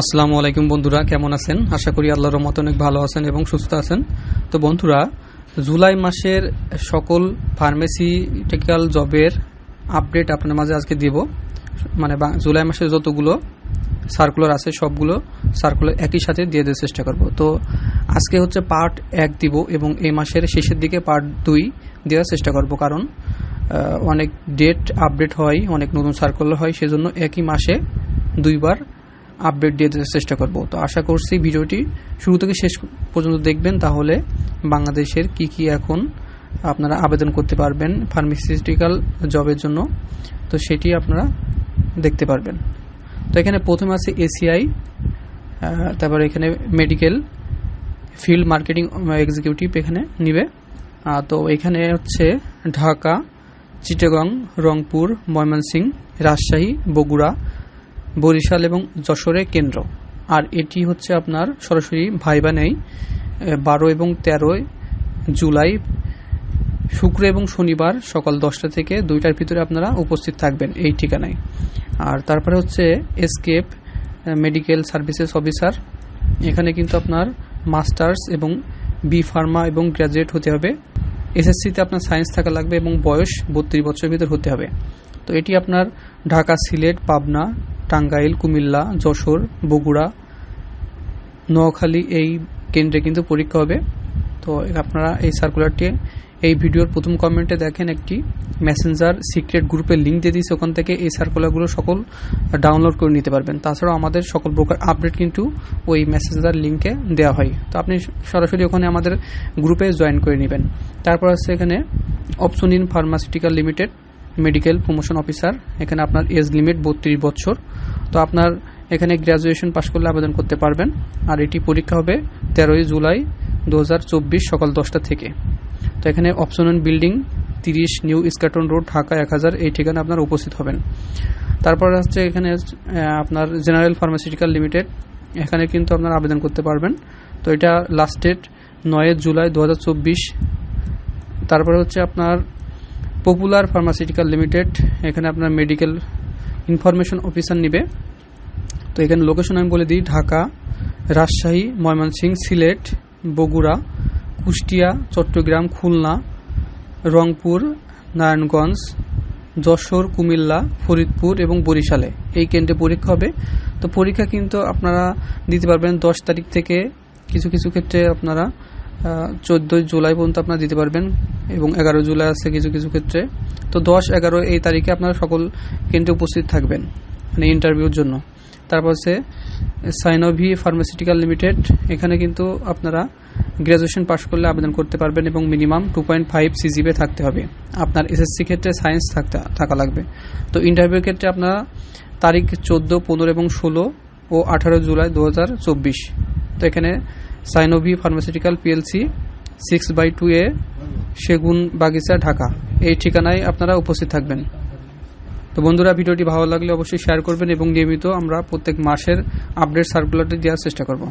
আসসালামু আলাইকুম বন্ধুরা, কেমন আছেন? আশা করি আল্লাহর রহমত অনেক ভালো আছেন এবং সুস্থ আছেন। তো বন্ধুরা, জুলাই মাসের সকল ফার্মেসিউটিক্যাল জবের আপডেট আপনার মাঝে আজকে দিব। মানে জুলাই মাসের যতগুলো সার্কুলার আছে, সবগুলো সার্কুলার একই সাথে দিয়ে দেওয়ার চেষ্টা করব। তো আজকে হচ্ছে পার্ট এক দিব এবং এই মাসের শেষের দিকে পার্ট দুই দেওয়ার চেষ্টা করব। কারণ অনেক ডেট আপডেট হয়, অনেক নতুন সার্কুলার হয়, সেজন্য একই মাসে দুইবার আপডেট দিয়ে দেওয়ার চেষ্টা করব। তো আশা করছি ভিডিওটি শুরু থেকে শেষ পর্যন্ত দেখবেন। তাহলে বাংলাদেশের কি কি এখন আপনারা আবেদন করতে পারবেন ফার্মাসিউটিক্যাল জবের জন্য, তো সেটি আপনারা দেখতে পারবেন। তো এখানে প্রথমে আছে এসিআই তারপর এখানে মেডিকেল ফিল্ড মার্কেটিং এক্সিকিউটিভ এখানে নিবে। তো এখানে হচ্ছে ঢাকা, চিটাগং, রংপুর, ময়মনসিংহ, রাজশাহী, বগুড়া বরিশাল এবং যশোরে কেন্দ্র। আর এটি হচ্ছে আপনার সরাসরি ভাইবা নেই বারো এবং তেরোই জুলাই, শুক্র এবং শনিবার সকাল দশটা থেকে দুইটার ভিতরে আপনারা উপস্থিত থাকবেন এই ঠিকানায়। আর তারপরে হচ্ছে এসকেপ মেডিকেল সার্ভিসেস অফিসার। এখানে কিন্তু আপনার মাস্টার্স এবং বি ফার্মা এবং গ্র্যাজুয়েট হতে হবে। এসএসসিতে আপনার সায়েন্স থাকা লাগবে এবং বয়স বত্রিশ বছরের ভিতর হতে হবে। তো এটি আপনার ঢাকা, সিলেট, পাবনা টাঙ্গাইল, কুমিল্লা, যশোর, বগুড়া, নোয়াখালী এই কেন্দ্রে কিন্তু পরীক্ষা হবে। তো আপনারা এই সার্কুলারটি এই ভিডিওর প্রথম কমেন্টে দেখেন একটি মেসেঞ্জার সিক্রেট গ্রুপের লিঙ্ক দিয়ে দিয়েছে। ওখান থেকে এই সার্কুলারগুলো সকল ডাউনলোড করে নিতে পারবেন। তাছাড়াও আমাদের সকল প্রকার আপডেট কিন্তু ওই মেসেঞ্জার লিঙ্কে দেওয়া হয়। তো আপনি সরাসরি ওখানে আমাদের গ্রুপে জয়েন করে নেবেন। তারপর আছে এখানে Opsonin pharmaceutical limited medical promotion officer এখানে আপনার এজ লিমিট বত্রিশ বছর। তো আপনার এখানে গ্র্যাজুয়েশন পাশ করলে আবেদন করতে পারবেন। আর এটি পরীক্ষা হবে তেরোই জুলাই দু হাজার চব্বিশ সকাল দশটা থেকে। তো এখানে অপশন বিল্ডিং তিরিশ নিউ ইস্কাটন রোড ঢাকা এক হাজার, এই ঠিকানা আপনার উপস্থিত হবেন। তারপর হচ্ছে এখানে আপনার জেনারেল ফার্মাসিউটিক্যাল লিমিটেড এখানে কিন্তু আপনার আবেদন করতে পারবেন। তো এটা লাস্ট ডেট নয় জুলাই দু হাজার চব্বিশ। তারপরে হচ্ছে আপনার পপুলার ফার্মাসিউটিক্যাল লিমিটেড এখানে আপনার মেডিকেল ইনফরমেশন অফিসার নিবে। তো এখানে লোকেশন আমি বলে দিই, ঢাকা, রাজশাহী, ময়মনসিংহ, সিলেট, বগুড়া, কুষ্টিয়া, চট্টগ্রাম, খুলনা, রংপুর, নারায়ণগঞ্জ, যশোর, কুমিল্লা, ফরিদপুর এবং বরিশালে। এই কেন্দ্রে পরীক্ষা হবে। তো পরীক্ষা কিন্তু আপনারা দিতে পারবেন দশ তারিখ থেকে। কিছু কিছু ক্ষেত্রে আপনারা চোদ্দোই জুলাই পর্যন্ত আপনারা দিতে পারবেন এবং এগারো জুলাই আছে কিছু কিছু ক্ষেত্রে। তো দশ, এগারো এই তারিখে আপনারা সকল কেন্দ্রে উপস্থিত থাকবেন মানে ইন্টারভিউর জন্য। তারপর হচ্ছে সাইনোভি ফার্মাসিউটিক্যাল লিমিটেড এখানে কিন্তু আপনারা গ্র্যাজুয়েশন পাশ করলে আবেদন করতে পারবেন এবং minimum two point five CGPA থাকতে হবে। আপনার এসএসসি ক্ষেত্রে সায়েন্স থাকতে, থাকা লাগবে। তো ইন্টারভিউর ক্ষেত্রে আপনারা তারিখ চোদ্দ, পনেরো এবং ষোলো ও আঠারো জুলাই দু হাজার চব্বিশ। তো এখানে Synovia pharmaceutical PLC six by two A Segun Bagicha, Dhaka. এই ঠিকানায় আপনারা উপস্থিত থাকবেন। তো বন্ধুরা, ভিডিওটি ভালো লাগলে অবশ্যই শেয়ার করবেন এবং নিয়মিত আমরা প্রত্যেক মাসের আপডেট সার্কুলারটি দেওয়ার চেষ্টা করব।